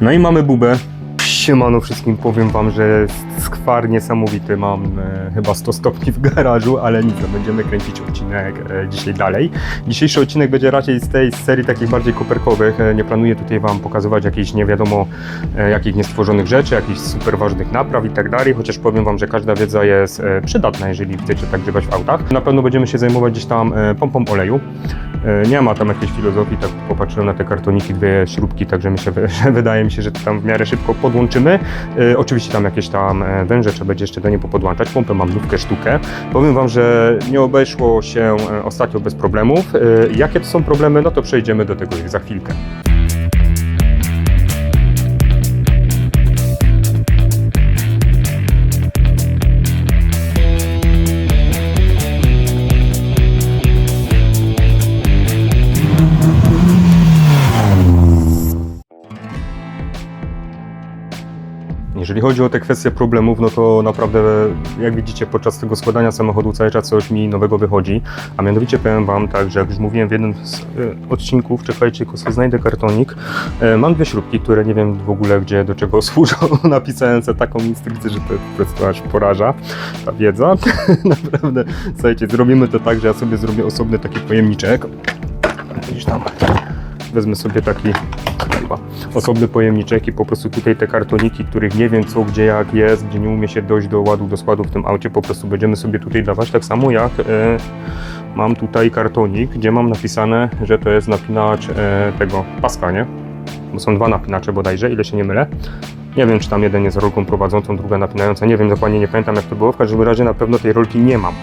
No i mamy bubę. Siemano wszystkim, powiem wam, że skwar niesamowity, mam e, chyba 100 stopni w garażu, ale nic, no, będziemy kręcić odcinek e, dzisiaj dalej. Dzisiejszy odcinek będzie raczej z tej serii takich bardziej koperkowych, e, nie planuję tutaj wam pokazywać jakichś nie wiadomo e, jakich niestworzonych rzeczy, jakichś super ważnych napraw i tak dalej, chociaż powiem wam, że każda wiedza jest e, przydatna, jeżeli chcecie tak grzebać w autach. Na pewno będziemy się zajmować gdzieś tam e, pompą oleju. E, Nie ma tam jakiejś filozofii, tak popatrzyłem na te kartoniki, dwie śrubki, także myślę, że wydaje mi się, że to tam w miarę szybko podłączymy. E, Oczywiście tam jakieś tam e, węże trzeba będzie jeszcze do niej popodłączać. Pompę mam nówkę sztukę. Powiem Wam, że nie obeszło się e, ostatnio bez problemów. E, Jakie to są problemy, no to przejdziemy do tego już za chwilkę. Jeżeli chodzi o te kwestie problemów, no to naprawdę, jak widzicie, podczas tego składania samochodu cały czas coś mi nowego wychodzi. A mianowicie powiem Wam tak, że jak już mówiłem w jednym z e, odcinków, czekajcie, tylko sobie znajdę kartonik. E, Mam dwie śrubki, które nie wiem w ogóle gdzie, do czego służą. Napisałem sobie taką instrukcję, że to po prostu aż poraża ta wiedza. Naprawdę, słuchajcie, zrobimy to tak, że ja sobie zrobię osobny taki pojemniczek. Gdzieś tam wezmę sobie taki chyba osobny pojemniczek i po prostu tutaj te kartoniki, których nie wiem co, gdzie, jak jest, gdzie nie umie się dojść do ładu, do składu w tym aucie, po prostu będziemy sobie tutaj dawać, tak samo jak e, mam tutaj kartonik, gdzie mam napisane, że to jest napinacz e, tego paska, nie? Bo są dwa napinacze bodajże, ile się nie mylę. Nie wiem, czy tam jeden jest rolką prowadzącą, druga napinająca, nie wiem dokładnie, nie pamiętam jak to było, w każdym razie na pewno tej rolki nie mam.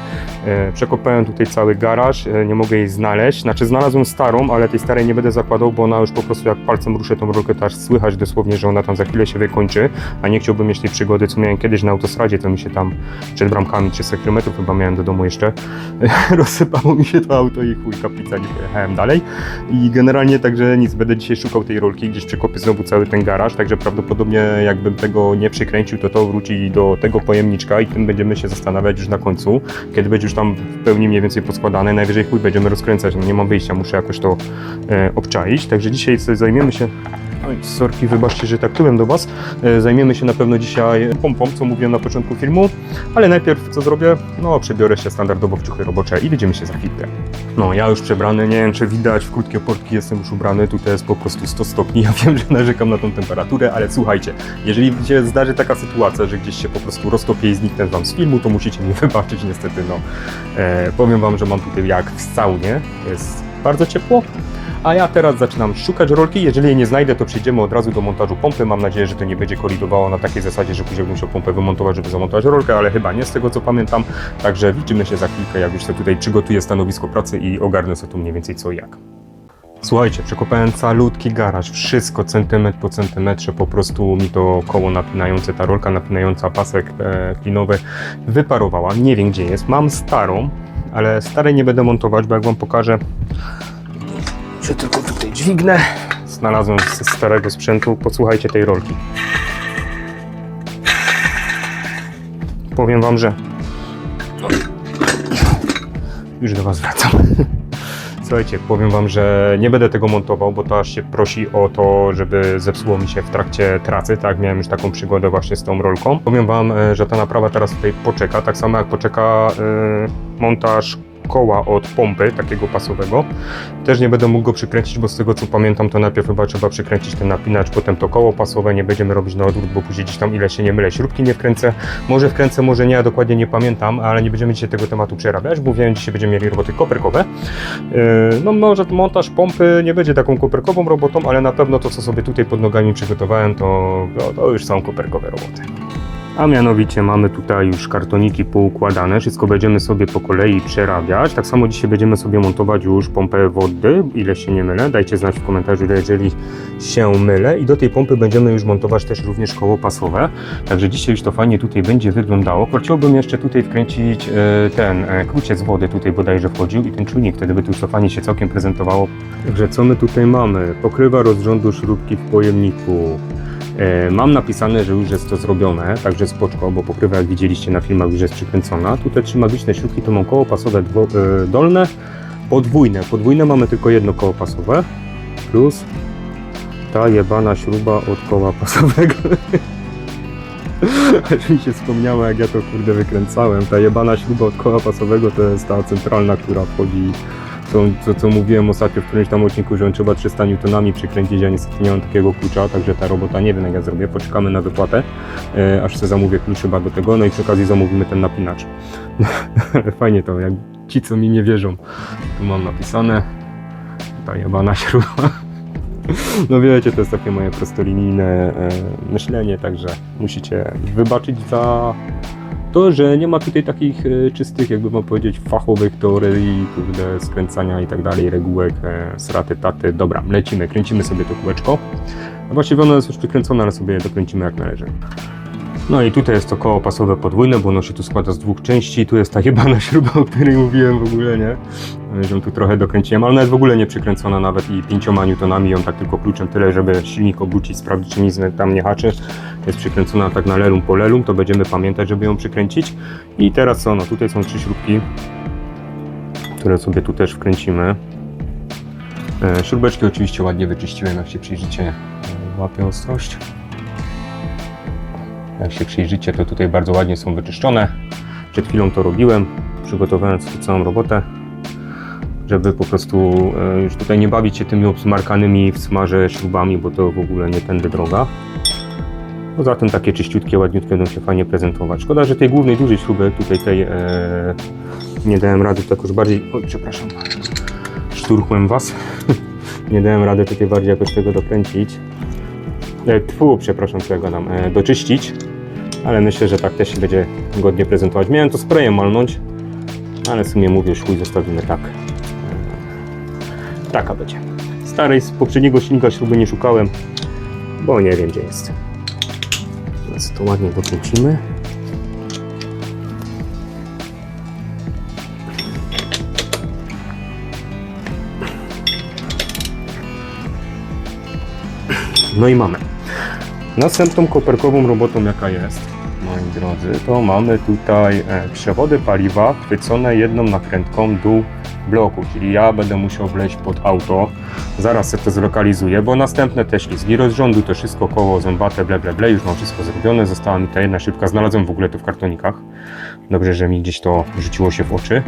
E, Przekopałem tutaj cały garaż, e, nie mogę jej znaleźć. Znaczy znalazłem starą, ale tej starej nie będę zakładał, bo ona już po prostu jak palcem ruszę tą rolkę, to aż słychać dosłownie, że ona tam za chwilę się wykończy, a nie chciałbym mieć tej przygody, co miałem kiedyś na autostradzie, to mi się tam przed bramkami 300 km chyba miałem do domu jeszcze. Rozsypało mi się to auto i chuj kaplica, nie pojechałem dalej. I generalnie także nic, będę dzisiaj szukał tej rolki, gdzieś przekopię znowu cały ten garaż, także prawdopodobnie jakbym tego nie przykręcił, to to wróci do tego pojemniczka i tym będziemy się zastanawiać już na końcu, kiedy będzie już tam w pełni mniej więcej poskładane, najwyżej chuj będziemy rozkręcać, no nie mam wyjścia, muszę jakoś to e, obczaić, także dzisiaj zajmiemy się Oj, sorki, wybaczcie, że tak tyłem do Was. E, Zajmiemy się na pewno dzisiaj pompą, co mówiłem na początku filmu, ale najpierw co zrobię? No, przebiorę się standardowo w ciuchy robocze i widzimy się za chwilkę. No, ja już przebrany, nie wiem czy widać, w krótkie portki jestem już ubrany, tutaj jest po prostu 100 stopni, ja wiem, że narzekam na tą temperaturę, ale słuchajcie, jeżeli się zdarzy taka sytuacja, że gdzieś się po prostu roztopię i zniknę Wam z filmu, to musicie mi wybaczyć niestety, no. E, powiem Wam, że mam tutaj jak w saunie, jest bardzo ciepło, a ja teraz zaczynam szukać rolki. Jeżeli jej nie znajdę, to przejdziemy od razu do montażu pompy. Mam nadzieję, że to nie będzie kolidowało na takiej zasadzie, że później będę musiał pompę wymontować, żeby zamontować rolkę, ale chyba nie z tego co pamiętam. Także widzimy się za chwilkę, jak już sobie tutaj przygotuję stanowisko pracy i ogarnę sobie tu mniej więcej co i jak. Słuchajcie, przekopałem calutki garaż, wszystko centymetr po centymetrze, po prostu mi to koło napinające, ta rolka napinająca pasek e, klinowy wyparowała. Nie wiem gdzie jest, mam starą, ale starej nie będę montować, bo jak wam pokażę, tylko tutaj dźwignę. Znalazłem ze starego sprzętu. Posłuchajcie tej rolki. Powiem wam, że. No. Już do was wracam. Słuchajcie, powiem wam, że nie będę tego montował, bo to aż się prosi o to, żeby zepsuło mi się w trakcie tracy, tak? Miałem już taką przygodę właśnie z tą rolką. Powiem wam, e, że ta naprawa teraz tutaj poczeka, tak samo jak poczeka e, montaż koła od pompy, takiego pasowego. Też nie będę mógł go przykręcić, bo z tego co pamiętam, to najpierw chyba trzeba przykręcić ten napinacz, potem to koło pasowe, nie będziemy robić na odwrót, bo później gdzieś tam ile się nie mylę, śrubki nie wkręcę. Może wkręcę, może nie, ja dokładnie nie pamiętam, ale nie będziemy dzisiaj tego tematu przerabiać, bo wiem, dzisiaj będziemy mieli roboty koperkowe. Yy, No może montaż pompy nie będzie taką koperkową robotą, ale na pewno to, co sobie tutaj pod nogami przygotowałem, to, to, to już są koperkowe roboty. A mianowicie mamy tutaj już kartoniki poukładane, wszystko będziemy sobie po kolei przerabiać. Tak samo dzisiaj będziemy sobie montować już pompę wody, ile się nie mylę. Dajcie znać w komentarzu, jeżeli się mylę. I do tej pompy będziemy już montować też również koło pasowe. Także dzisiaj już to fajnie tutaj będzie wyglądało. Chciałbym jeszcze tutaj wkręcić e, ten e, kruciec wody, tutaj bodajże wchodził i ten czujnik, wtedy by tu już to fajnie się całkiem prezentowało. Także co my tutaj mamy? Pokrywa rozrządu śrubki w pojemniku. E, Mam napisane, że już jest to zrobione, także spoczko, bo pokrywa jak widzieliście na filmach już jest przykręcona. Tutaj trzy magiczne śrubki to mam koło pasowe e, dolne, podwójne. Podwójne mamy tylko jedno koło pasowe, plus ta jebana śruba od koła pasowego. Aż mi się wspomniało, jak ja to kurde wykręcałem. Ta jebana śruba od koła pasowego to jest ta centralna, która wchodzi. To, co, co mówiłem ostatnio w którymś tam odcinku, że on trzeba 300 Newtonami przykręcić, ja niestety nie mam takiego klucza, także ta robota nie wiem jak ja zrobię, poczekamy na wypłatę, e, aż sobie zamówię klucz chyba do tego, no i przy okazji zamówimy ten napinacz. Fajnie to, jak ci co mi nie wierzą. Tu mam napisane, ta jebana śruba. No wiecie, to jest takie moje prostolinijne e, myślenie, także musicie wybaczyć za to, że nie ma tutaj takich e, czystych, jakby mam powiedzieć, fachowych teorii, kurde, skręcania i tak dalej, regułek, e, sraty, taty. Dobra, lecimy, kręcimy sobie to kółeczko. A właściwie ono jest już przykręcone, ale sobie dokręcimy jak należy. No i tutaj jest to koło pasowe podwójne, bo ono się tu składa z dwóch części. Tu jest ta jebana śruba, o której mówiłem w ogóle, nie? Ją tu trochę dokręciłem, ale ona jest w ogóle nie przykręcona nawet i 5 newtonami, ją tak tylko kluczem tyle, żeby silnik obrócić, sprawdzić, czy nic tam nie haczy. Jest przykręcona tak na lelum po lelum, to będziemy pamiętać, żeby ją przykręcić. I teraz co, no tutaj są trzy śrubki, które sobie tu też wkręcimy. E, Śrubeczki oczywiście ładnie wyczyściłem, jak się przyjrzycie, e, łapię ostrość. Jak się przyjrzycie, to tutaj bardzo ładnie są wyczyszczone. Przed chwilą to robiłem, przygotowując tu całą robotę, żeby po prostu e, już tutaj nie bawić się tymi obsmarkanymi w smarze śrubami, bo to w ogóle nie tędy droga. Poza tym takie czyściutkie, ładniutkie będą się fajnie prezentować. Szkoda, że tej głównej dużej śruby, tutaj tej e, nie dałem rady, to jakoś bardziej, oj przepraszam, szturchłem Was. nie dałem rady tutaj bardziej jakoś tego dokręcić. E, tfu, przepraszam, co ja gadam, e, doczyścić, ale myślę, że tak też się będzie godnie prezentować. Miałem to sprayem malnąć, ale w sumie mówię, chuj zostawimy tak. E, taka będzie. Starej z poprzedniego silnika śruby nie szukałem, bo nie wiem gdzie jest. Teraz to ładnie dokręcimy. No i mamy. Następną koperkową robotą jaka jest, moi drodzy, to mamy tutaj e, przewody paliwa chwycone jedną nakrętką dół bloku, czyli ja będę musiał wleźć pod auto, zaraz sobie to zlokalizuję, bo następne te ślizgi rozrządu, to wszystko koło zębate, ble, ble, ble, już mam wszystko zrobione, została mi ta jedna szybka, znalazłem w ogóle to w kartonikach, dobrze, że mi gdzieś to rzuciło się w oczy,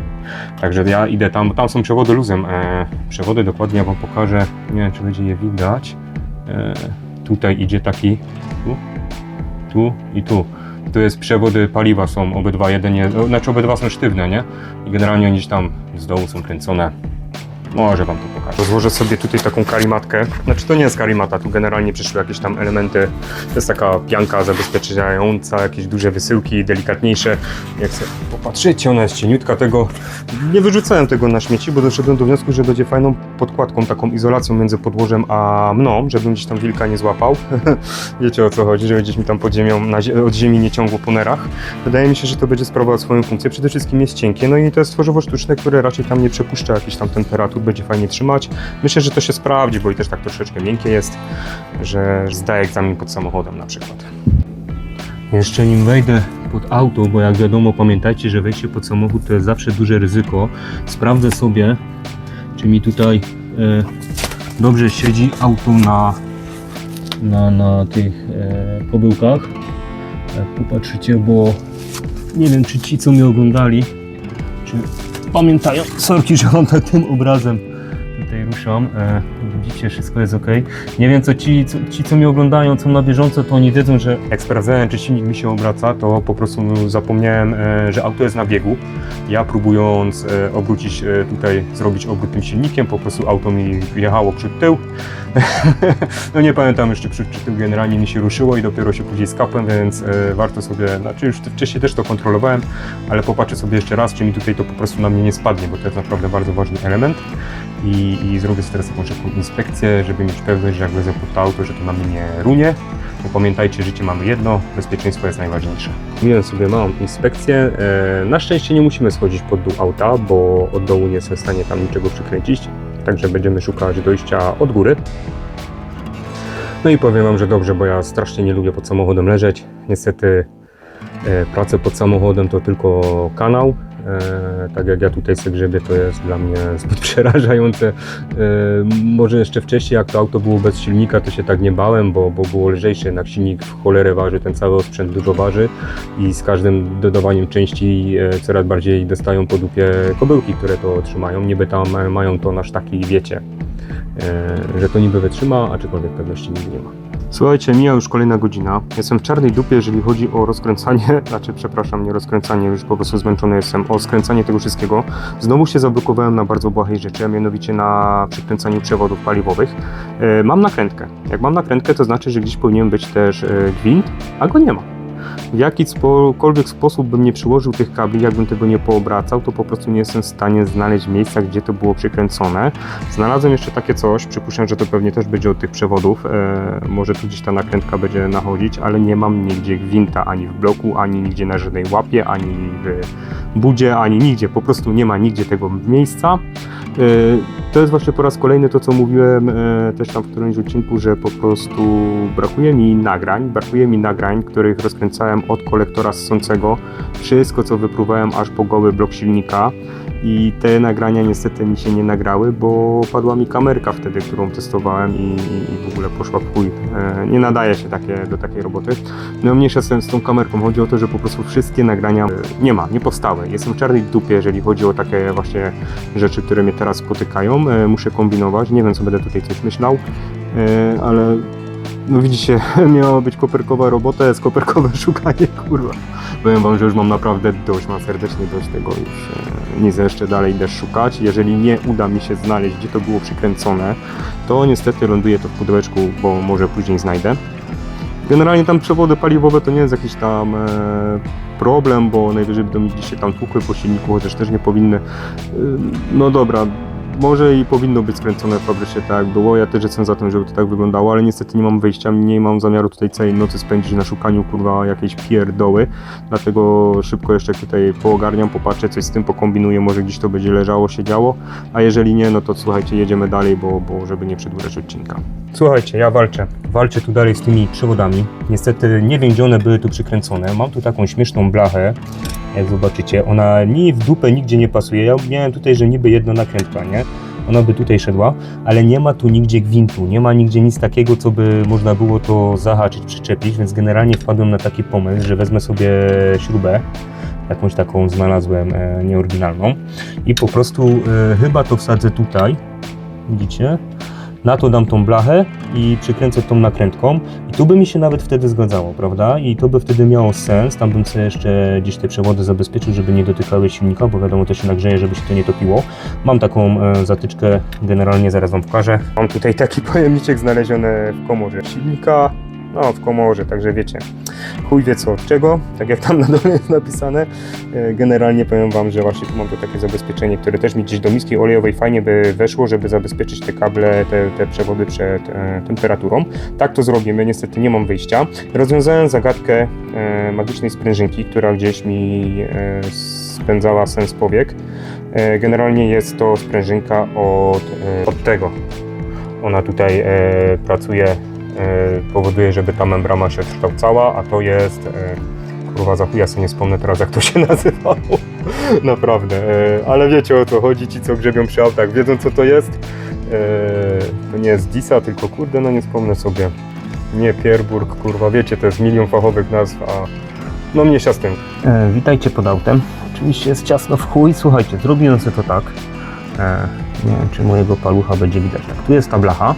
także ja idę tam, tam są przewody luzem, e, przewody dokładnie ja Wam pokażę, nie wiem czy będzie je widać, e, tutaj idzie taki, tu, tu i tu. Tu jest przewody paliwa są obydwa, jeden je, znaczy obydwa są sztywne, nie? I generalnie oni tam z dołu są kręcone. Może wam to pokażę. Rozłożę sobie tutaj taką karimatkę. Znaczy to nie jest karimata, tu generalnie przyszły jakieś tam elementy. To jest taka pianka zabezpieczająca jakieś duże wysyłki, delikatniejsze. Jak sobie popatrzycie, ona jest cieniutka tego. Nie wyrzucałem tego na śmieci, bo doszedłem do wniosku, że będzie fajną podkładką, taką izolacją między podłożem a mną, żebym gdzieś tam wilka nie złapał. Wiecie o co chodzi, żeby gdzieś mi tam pod ziemią, zie- od ziemi nie ciągło po nerach. Wydaje mi się, że to będzie sprawowało swoją funkcję. Przede wszystkim jest cienkie, no i to jest tworzywo sztuczne, które raczej tam nie przepuszcza jakichś tam temperatur, będzie fajnie trzymać. Myślę, że to się sprawdzi, bo i też tak troszeczkę miękkie jest, że zdaje egzamin pod samochodem na przykład. Jeszcze nim wejdę pod auto, bo jak wiadomo, pamiętajcie, że wejście pod samochód to jest zawsze duże ryzyko. Sprawdzę sobie, czy mi tutaj e, dobrze siedzi auto na, na, na tych e. Jak popatrzycie, bo nie wiem, czy ci, co mnie oglądali, czy pamiętają, sorki, że wam tak tym obrazem tutaj ruszam. E, widzicie, wszystko jest ok. Nie wiem, co ci, co ci, co mnie oglądają, co na bieżąco, to oni wiedzą, że jak sprawdzałem, czy silnik mi się obraca, to po prostu zapomniałem, e, że auto jest na biegu. Ja próbując e, obrócić e, tutaj, zrobić obrót tym silnikiem, po prostu auto mi jechało przód tył. no nie pamiętam jeszcze przód czy tył, generalnie mi się ruszyło i dopiero się później skapłem, więc warto sobie, znaczy już wcześniej też to kontrolowałem, ale popatrzę sobie jeszcze raz, czy mi tutaj to po prostu na mnie nie spadnie, bo to jest naprawdę bardzo ważny element i, i zrobię sobie teraz taką inspekcję, żeby mieć pewność, że jak wezmę pod to auto, że to na mnie nie runie, bo pamiętajcie, życie mamy jedno, bezpieczeństwo jest najważniejsze. Miałem sobie małą inspekcję, e, na szczęście nie musimy schodzić pod dół auta, bo od dołu nie jestem w stanie tam niczego przykręcić, także będziemy szukać dojścia od góry. No i powiem Wam, że dobrze, bo ja strasznie nie lubię pod samochodem leżeć. Niestety E, Prace pod samochodem to tylko kanał. E, Tak jak ja tutaj sobie grzebię, to jest dla mnie zbyt przerażające. E, Może jeszcze wcześniej, jak to auto było bez silnika, to się tak nie bałem, bo, bo było lżejsze. Jednak silnik w cholerę waży, ten cały sprzęt dużo waży i z każdym dodawaniem części coraz bardziej dostają po dupie kobyłki, które to trzymają. Niby tam mają to nasz taki, wiecie, że to niby wytrzyma, aczkolwiek pewności nigdy nie ma. Słuchajcie, mija już kolejna godzina. Jestem w czarnej dupie, jeżeli chodzi o rozkręcanie, znaczy przepraszam, nie rozkręcanie, już po prostu zmęczony jestem, o skręcanie tego wszystkiego. Znowu się zablokowałem na bardzo błahej rzeczy, a mianowicie na przykręcaniu przewodów paliwowych. E, mam nakrętkę. Jak mam nakrętkę, to znaczy, że gdzieś powinien być też e, gwint, a go nie ma. W jakikolwiek sposób bym nie przyłożył tych kabli, jakbym tego nie poobracał, to po prostu nie jestem w stanie znaleźć miejsca, gdzie to było przykręcone. Znalazłem jeszcze takie coś, przypuszczam, że to pewnie też będzie od tych przewodów, e, może tu gdzieś ta nakrętka będzie nachodzić, ale nie mam nigdzie gwinta ani w bloku, ani nigdzie na żadnej łapie, ani w budzie, ani nigdzie, po prostu nie ma nigdzie tego miejsca. E, To jest właśnie po raz kolejny to, co mówiłem e, też tam w którymś odcinku, że po prostu brakuje mi nagrań, brakuje mi nagrań, których rozkręcałem od kolektora ssącego, wszystko co wypróbowałem aż po goły blok silnika i te nagrania niestety mi się nie nagrały, bo padła mi kamerka wtedy, którą testowałem i, i, w ogóle poszła w chuj. E, Nie nadaje się takie, do takiej roboty. No mniejsza z, tą kamerką, chodzi o to, że po prostu wszystkie nagrania e, nie ma, nie powstały. Jestem w czarnej dupie, jeżeli chodzi o takie właśnie rzeczy, które mnie teraz spotykają. E, Muszę kombinować, nie wiem co będę tutaj coś myślał, ale no widzicie, miała być koperkowa robota, jest koperkowe szukanie, kurwa. Powiem wam, że już mam naprawdę dość, mam serdecznie dość tego już. e, chcę jeszcze dalej idę szukać. Jeżeli nie uda mi się znaleźć, gdzie to było przykręcone, to niestety ląduje to w pudełeczku, bo może później znajdę. Generalnie tam przewody paliwowe to nie jest jakiś tam e, problem, bo najwyżej będą mi się tam tłukły po silniku, chociaż też nie powinny. E, no dobra, może i powinno być skręcone w fabryce tak jak było. Ja też jestem za tym, żeby to tak wyglądało, ale niestety nie mam wyjścia, nie mam zamiaru tutaj całej nocy spędzić na szukaniu kurwa jakiejś pierdoły. Dlatego szybko jeszcze tutaj poogarniam, popatrzę, coś z tym pokombinuję, może gdzieś to będzie leżało, siedziało. A jeżeli nie, no to słuchajcie, jedziemy dalej, bo, bo żeby nie przedłużać odcinka. Słuchajcie, ja walczę. Walczę tu dalej z tymi przewodami. Niestety nie wiem, gdzie one były tu przykręcone. Mam tu taką śmieszną blachę, jak zobaczycie. Ona ni w dupę nigdzie nie pasuje. Ja miałem tutaj, że niby jedna nakrętka, nie? Ona by tutaj szedła, ale nie ma tu nigdzie gwintu, nie ma nigdzie nic takiego, co by można było to zahaczyć, przyczepić, więc generalnie wpadłem na taki pomysł, że wezmę sobie śrubę, jakąś taką znalazłem e, nieoryginalną i po prostu e, chyba to wsadzę tutaj, widzicie? Na to dam tą blachę i przykręcę tą nakrętką i tu by mi się nawet wtedy zgadzało, prawda? I to by wtedy miało sens, tam bym sobie jeszcze gdzieś te przewody zabezpieczył, żeby nie dotykały silnika, bo wiadomo to się nagrzeje, żeby się to nie topiło. Mam taką e, zatyczkę, generalnie zaraz Wam pokażę. Mam tutaj taki pojemniczek znaleziony w komorze silnika, no w komorze, także wiecie, chuj wie co od czego, tak jak tam na dole jest napisane. E, Generalnie powiem Wam, że właśnie tu mam to takie zabezpieczenie, które też mi gdzieś do miski olejowej fajnie by weszło, żeby zabezpieczyć te kable, te, te przewody przed e, temperaturą. Tak to zrobimy, niestety nie mam wyjścia. Rozwiązałem zagadkę e, magicznej sprężynki, która gdzieś mi e, spędzała sens powiek. E, generalnie jest to sprężynka od, e, od tego. Ona tutaj e, pracuje, powoduje, żeby ta membrana się kształcała, a to jest e, kurwa za chuja sobie nie wspomnę teraz jak to się nazywało. Naprawdę, e, ale wiecie o co chodzi, ci co grzebią przy autach wiedzą co to jest. E, to nie jest Disa, tylko kurde, no nie wspomnę sobie. Nie Pierburg, kurwa, wiecie, to jest milion fachowych nazw, a no mniejsza z tym. E, witajcie pod autem. Oczywiście jest ciasno w chuj. Słuchajcie, zrobiłem sobie to tak. E, nie wiem, czy mojego palucha będzie widać. Tak, tu jest ta blacha.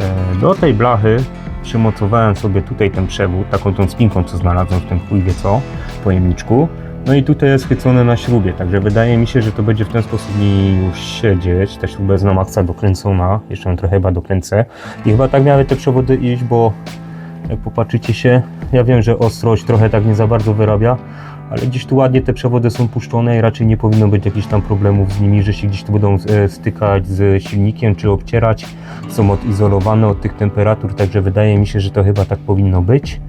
E, do tej blachy przymocowałem sobie tutaj ten przewód, taką tą spinką, co znalazłem w tym chuj wie co, pojemniczku. No i tutaj jest chycone na śrubie, także wydaje mi się, że to będzie w ten sposób mi już siedzieć. Ta śruba jest na maksa dokręcona, jeszcze ją trochę chyba dokręcę. I chyba tak miały te przewody iść, bo jak popatrzycie się, ja wiem, że ostrość trochę tak nie za bardzo wyrabia, ale gdzieś tu ładnie te przewody są puszczone i raczej nie powinno być jakichś tam problemów z nimi, że się gdzieś tu będą e, stykać z silnikiem czy obcierać. Są odizolowane od tych temperatur, także wydaje mi się, że to chyba tak powinno być.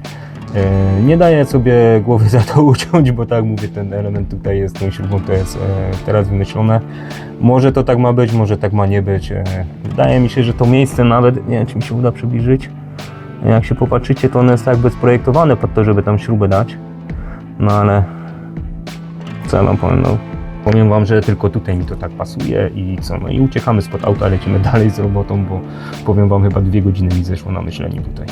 E, Nie daję sobie głowy za to uciąć, bo tak mówię, ten element tutaj jest tą śrubą, to jest e, teraz wymyślone. Może to tak ma być, może tak ma nie być. Wydaje mi się, że to miejsce nawet, nie wiem czy mi się uda przybliżyć, jak się popatrzycie, to ono jest jakby sprojektowane pod to, żeby tam śrubę dać. No ale wam powiem, no powiem wam, że tylko tutaj mi to tak pasuje i co, no i uciekamy spod auta, lecimy dalej z robotą, bo powiem wam chyba dwie godziny mi zeszło na myślenie tutaj.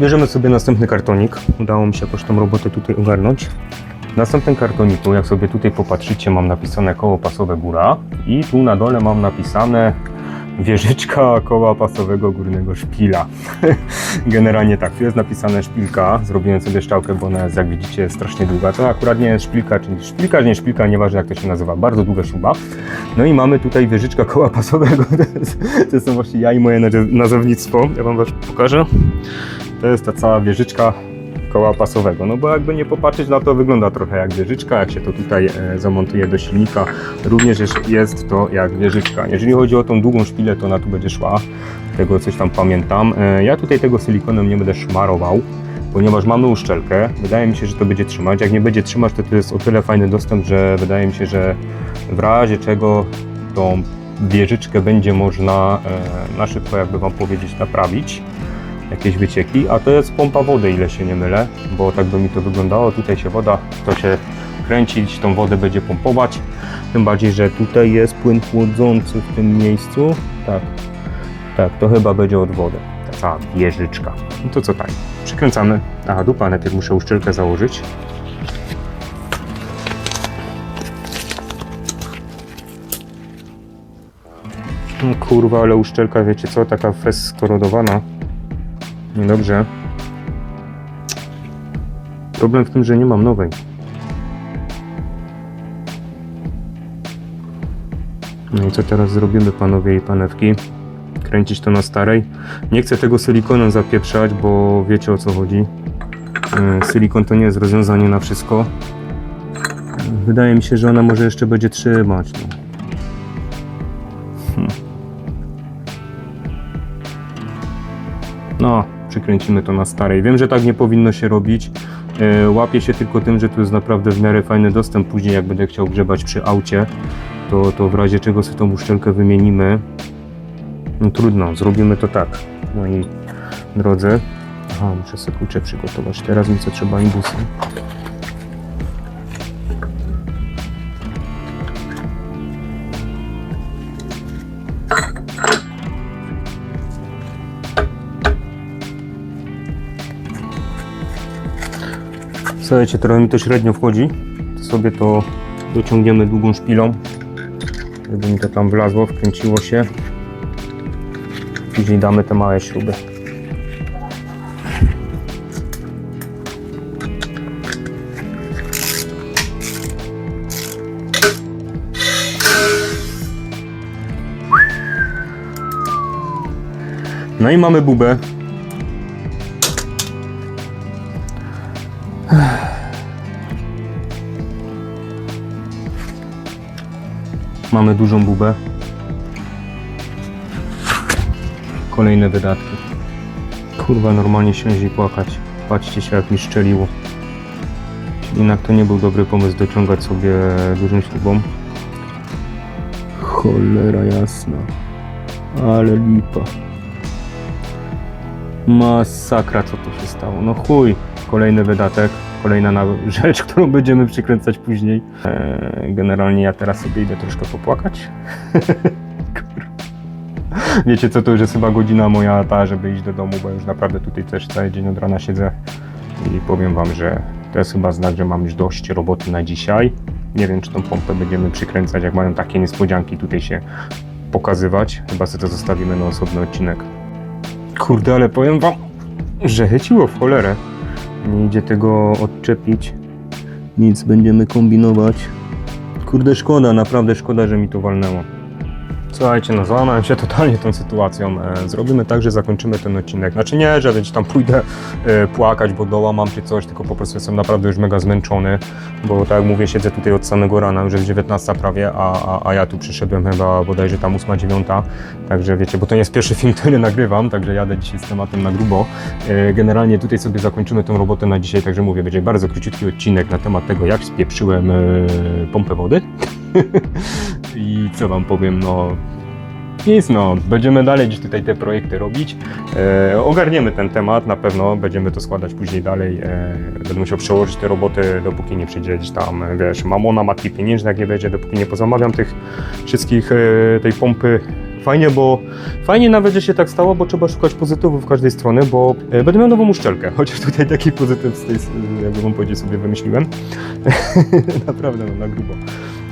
Bierzemy sobie następny kartonik, udało mi się jakoś tą robotę tutaj ogarnąć. W następnym kartoniku, jak sobie tutaj popatrzycie, mam napisane koło pasowe góra i tu na dole mam napisane wieżyczka koła pasowego górnego szpila. Generalnie tak, tu jest napisane szpilka, zrobiłem sobie szczałkę, bo ona jest jak widzicie strasznie długa. To akurat nie jest szpilka, czyli szpilka, nie szpilka, nieważne jak to się nazywa, bardzo długa śruba. No i mamy tutaj wieżyczka koła pasowego, to jest, jest właśnie ja i moje naze- nazewnictwo, ja wam was pokażę. To jest ta cała wieżyczka koła pasowego. No bo jakby nie popatrzeć na to, wygląda trochę jak wieżyczka. Jak się to tutaj e, zamontuje do silnika, również jest- to jak wieżyczka. Jeżeli chodzi o tą długą szpilę, to ona tu będzie szła. Tego coś tam pamiętam. E, ja tutaj tego silikonem nie będę szmarował. Ponieważ mamy uszczelkę, wydaje mi się, że to będzie trzymać. Jak nie będzie trzymać, to to jest o tyle fajny dostęp, że wydaje mi się, że w razie czego tą wieżyczkę będzie można e, na szybko, jakby Wam powiedzieć, naprawić jakieś wycieki, a to jest pompa wody, ile się nie mylę, bo tak by mi to wyglądało. Tutaj się woda, to się kręcić, tą wodę będzie pompować. Tym bardziej, że tutaj jest płyn chłodzący w tym miejscu. Tak, tak, to chyba będzie od wody. Ta cała wieżyczka. No to co tak? Przykręcamy. Aha, dupa, najpierw muszę uszczelkę założyć. No kurwa, ale uszczelka, wiecie co, taka fest skorodowana. Niedobrze. Problem w tym, że nie mam nowej. No i co teraz zrobimy, panowie i panewki? Kręcić to na starej. Nie chcę tego silikonem zapieprzać, bo wiecie o co chodzi. E, Silikon to nie jest rozwiązanie na wszystko. Wydaje mi się, że ona może jeszcze będzie trzymać. No. No, przykręcimy to na starej. Wiem, że tak nie powinno się robić. E, Łapię się tylko tym, że tu jest naprawdę w miarę fajny dostęp. Później jak będę chciał grzebać przy aucie, to, to w razie czego sobie tą uszczelkę wymienimy. No trudno, zrobimy to tak. Moi drodzy. Aha, muszę sobie klucze przygotować. Teraz mi co trzeba imbusy. Słuchajcie, trochę mi to średnio wchodzi. Sobie to dociągniemy długą szpilą, żeby mi to tam wlazło, wkręciło się. Później damy te małe śruby. No i mamy bubę. Mamy dużą bubę. Kolejne wydatki. Kurwa, normalnie śmiezi płakać. Patrzcie się, jak mi szczeliło. Jednak to nie był dobry pomysł dociągać sobie dużą śrubą. Cholera jasna. Ale lipa. Masakra, co tu się stało. No chuj, kolejny wydatek, kolejna na- rzecz, którą będziemy przykręcać później. Eee, generalnie ja teraz sobie idę troszkę popłakać. Wiecie co, to już jest chyba godzina moja ta, żeby iść do domu, bo już naprawdę tutaj też cały dzień od rana siedzę i powiem wam, że to jest chyba znak, że mam już dość roboty na dzisiaj. Nie wiem, czy tą pompę będziemy przykręcać, jak mają takie niespodzianki tutaj się pokazywać. Chyba sobie to zostawimy na osobny odcinek. Kurde, ale powiem wam, że chyciło w cholerę. Nie idzie tego odczepić. Nic, będziemy kombinować. Kurde, szkoda, naprawdę szkoda, że mi to walnęło. Słuchajcie, no załamałem się totalnie tą sytuacją. E, zrobimy tak, że zakończymy ten odcinek. Znaczy nie, że gdzieś tam pójdę e, płakać, bo dołamam czy coś, tylko po prostu jestem naprawdę już mega zmęczony, bo tak jak mówię, siedzę tutaj od samego rana, już jest 19 prawie, a, a, a ja tu przyszedłem chyba bodajże tam 8-9, także wiecie, bo to nie jest pierwszy film, który nagrywam, także jadę dzisiaj z tematem na grubo. E, Generalnie tutaj sobie zakończymy tą robotę na dzisiaj, także mówię, będzie bardzo króciutki odcinek na temat tego, jak spieprzyłem pompę wody. I co wam powiem, no Nic no, będziemy dalej gdzieś tutaj te projekty robić. E, ogarniemy ten temat, na pewno będziemy to składać później dalej. E, będę musiał przełożyć te roboty, dopóki nie przyjdzie gdzieś tam, wiesz, mamona, matki pieniężne, jak nie będzie, dopóki nie pozamawiam tych wszystkich, e, tej pompy. Fajnie, bo fajnie nawet, że się tak stało, bo trzeba szukać pozytywów w każdej strony, bo e, będę miał nową uszczelkę, chociaż tutaj taki pozytyw z tej, jakby wam powiedzieć, sobie wymyśliłem. Naprawdę, no, na grubo.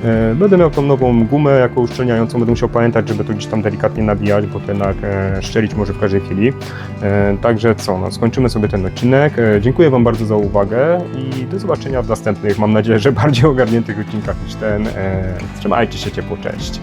E, Będę miał tą nową gumę jako uszczelniającą, będę musiał pamiętać, żeby to gdzieś tam delikatnie nabijać, bo to jednak e, szczelić może w każdej chwili. E, Także co, no, skończymy sobie ten odcinek. Dziękuję Wam bardzo za uwagę i do zobaczenia w następnych, mam nadzieję, że bardziej ogarniętych odcinkach niż ten. Trzymajcie się ciepło, cześć.